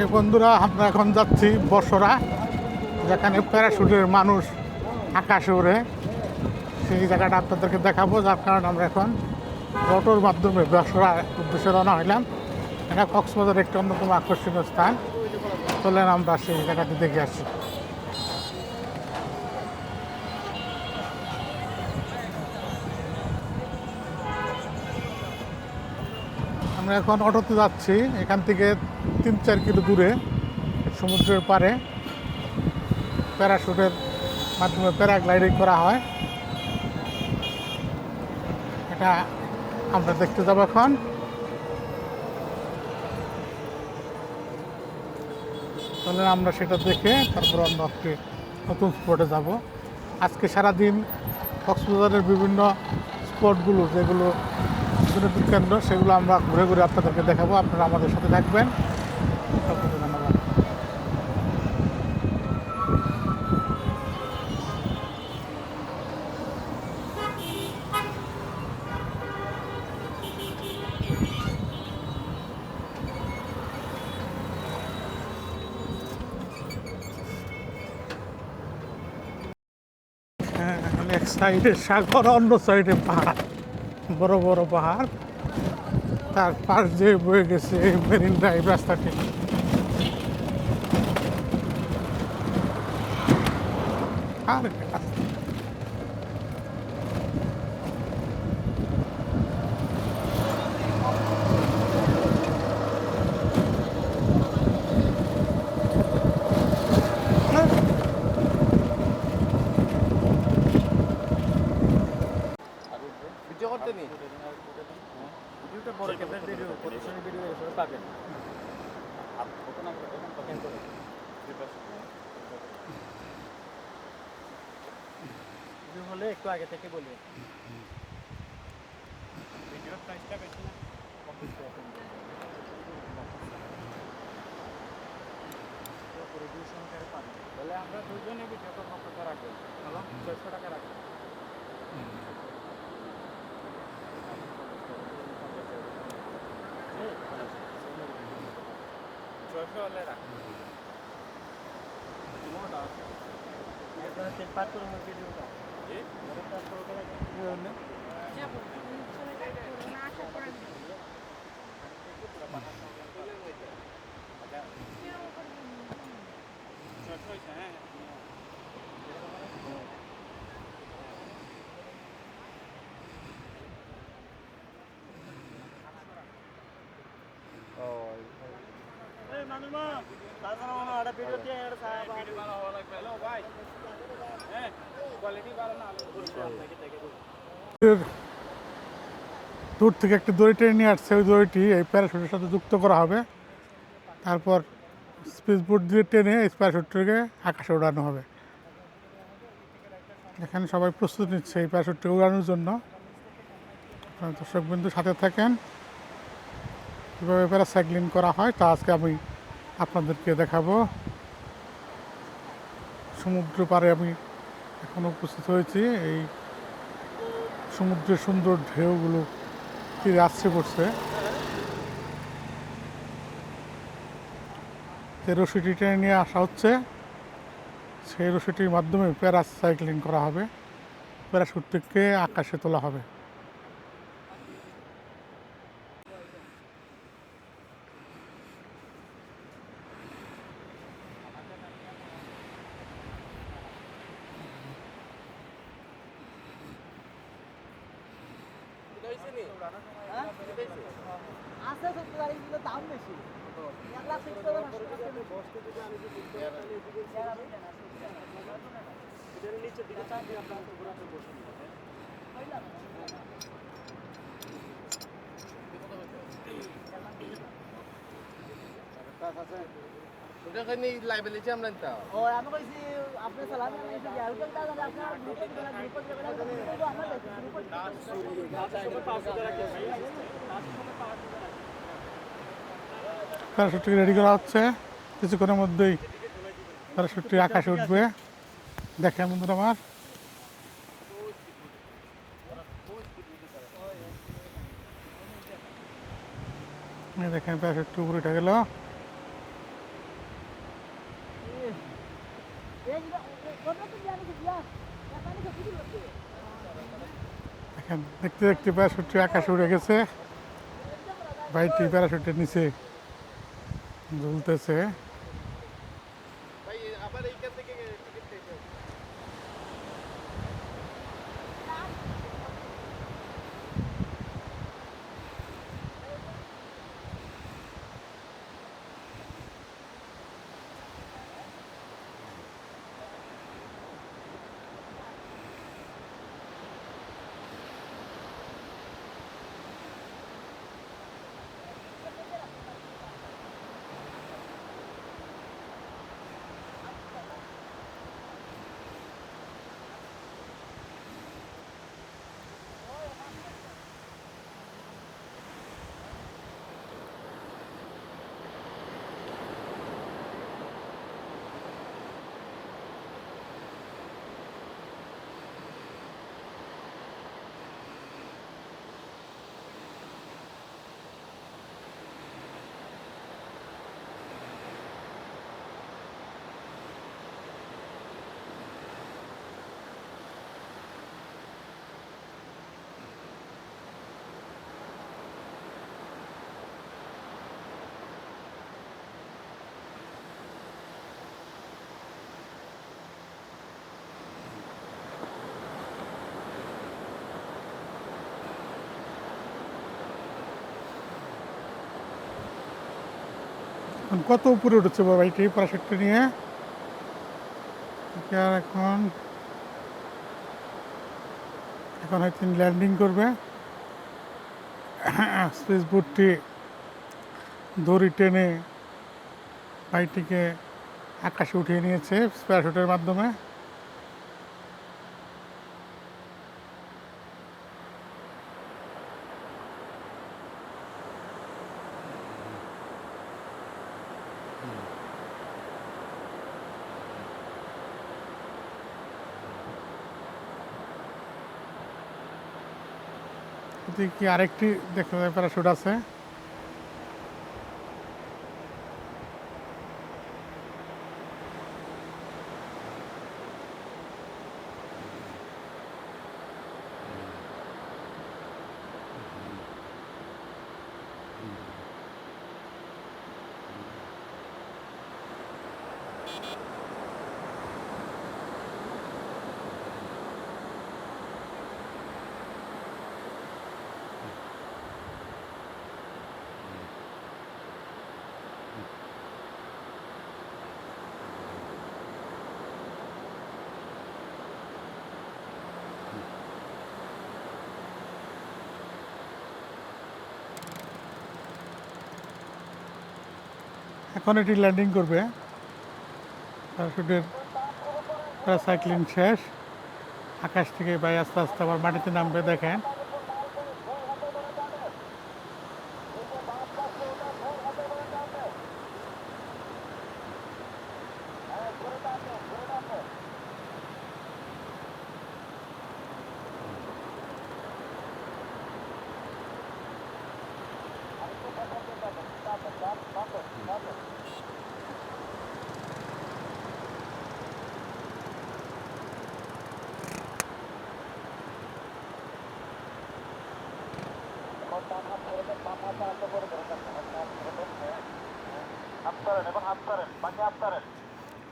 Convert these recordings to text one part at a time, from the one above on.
এই বন্ধুরা, আমরা এখন যাচ্ছি বসরা, যেখানে প্যারাশুটের মানুষ আকাশে ওড়ে। সেই জায়গাটা আপনাদেরকে দেখাবো, যার কারণে আমরা এখন অটোর মাধ্যমে বসরা উদ্দেশ্যে রওনা হইলাম। এটা কক্সবাজার একটি অন্যতম আকর্ষণীয় স্থান। চলেন আমরা সেই জায়গাটি দেখে আসি। আমরা এখন অটোতে যাচ্ছি। এখান থেকে তিন চার কিলো দূরে, সমুদ্রের পাড়ে। প্যারাশুটের মাধ্যমে প্যারাগ্লাইডিং করা হয়। এটা আমরা দেখতে যাব এখন। তাহলে আমরা সেটা দেখে তারপর অন্য একটি নতুন স্পটে যাব। আজকে সারাদিন কক্সবাজারের বিভিন্ন স্পটগুলো যেগুলো বিনোদন কেন্দ্র সেগুলো আমরা ঘুরে ঘুরে আপনাদেরকে দেখাবো। আপনারা আমাদের সাথে থাকবেন। ধন্যবাদ হ্যাঁ, সাইডে সাগর অন্য সাইডে পাহাড়। বড় বড় পাহাড়। তার পাশ দিয়ে বয়ে গেছে এই মেরিন ড্রাইভ রাস্তাটি। আর ভিডিও করতে নি ভিডিওটা বড় ক্যামেরা ভিডিও প্রদর্শনী ভিডিও হিসেবে পাবেন। হলে একটু আগে থেকে বলি। ভিডিওর প্রাইসটা বেশি না। তাহলে আমরা দুজনে ভিডিও করব কত রাখব? ছয়শো টাকা রাখব। ছয়শো হলে রাখ তিন পাঁচ করে ভিডিওটা এর দূর থেকে একটি দড়ি টেনে নিয়ে আসছে ওই দড়িটি এই প্যারাশুটের সাথে যুক্ত করা হবে। তারপর স্পিচ বোর্ড দিয়ে টেনে এই প্যারাশুটটিকে আকাশে ওড়ানো হবে। এখানে সবাই প্রস্তুতি নিচ্ছে এই প্যারাশুটটি উড়ানোর জন্য। আপনারা দর্শক বিন্দু সাথে থাকেন। কীভাবে প্যারাসাইক্লিং করা হয় তা আজকে আমি আপনাদেরকে দেখাবো। সমুদ্র পারে আমি এখন উপস্থিত হয়েছি। এই সমুদ্রের সুন্দর ঢেউগুলো তীরে আসছে পড়ছে। যে রশিটি টেনে নিয়ে আসা হচ্ছে। সেই রশিটির মাধ্যমে প্যারাসাইক্লিং করা হবে। প্যারাশুটটিকে আকাশে তোলা হবে। আছে সত্তর গাড়িগুলো দাম বেশি। এক লাখ সত্তর হাজার ওটা খানি লাইব্রেরিতে আমরা নিতাম। ও আমি কইছি আপনি সালাম আমি এসে যাই দাদা আপনার গ্রুপে দিবেন গ্রুপে দিবেন আমরা দেখি গ্রুপে প্যারাশুটটি রেডি করা হচ্ছে। কিছুক্ষণের মধ্যেই প্যারাশুটটি আকাশে উঠবে। দেখেন বন্ধুরা আমার। দেখেন প্যারাশুটটি উপরে উঠে গেল। দেখতে দেখতে প্যারাশুটটি আকাশে উড়ে গেছে। বাইকটি প্যারাশুটের নিচে ঝুলতেছে কত উপরে উঠেছে বাবা এটি প্রাসাদটা নিয়ে? আর এখন এখন হয়তো ল্যান্ডিং করবে। স্পেস বোটটি দড়ি টেনে বাইকটিকে আকাশে উঠিয়ে নিয়েছে প্যারাশুটের মাধ্যমে। এদিকে আরেকটি দেখতে প্যারাশুট আছে। এখন এটি ল্যান্ডিং করবে। প্যারাশুটের প্যারাসাইক্লিং শেষ। আকাশ থেকে ভাই আস্তে আস্তে আবার মাটিতে নামবে, দেখেন।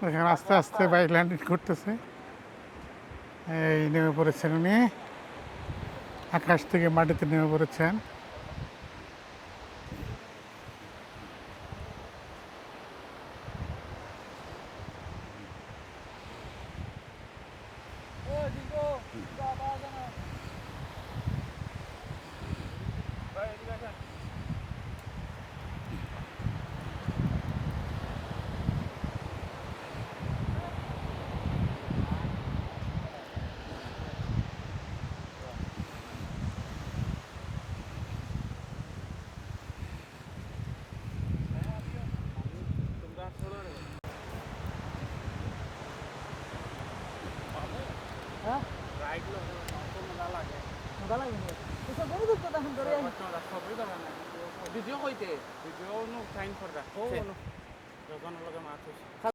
দেখেন আস্তে আস্তে বাইক ল্যান্ডিং করতেছে। এই নেমে পড়েছেন উনি। আকাশ থেকে মাটিতে নেমে পড়েছেন। ভিডিও কইতে ভিডিও নো ফর করবা জগন লগে মাছ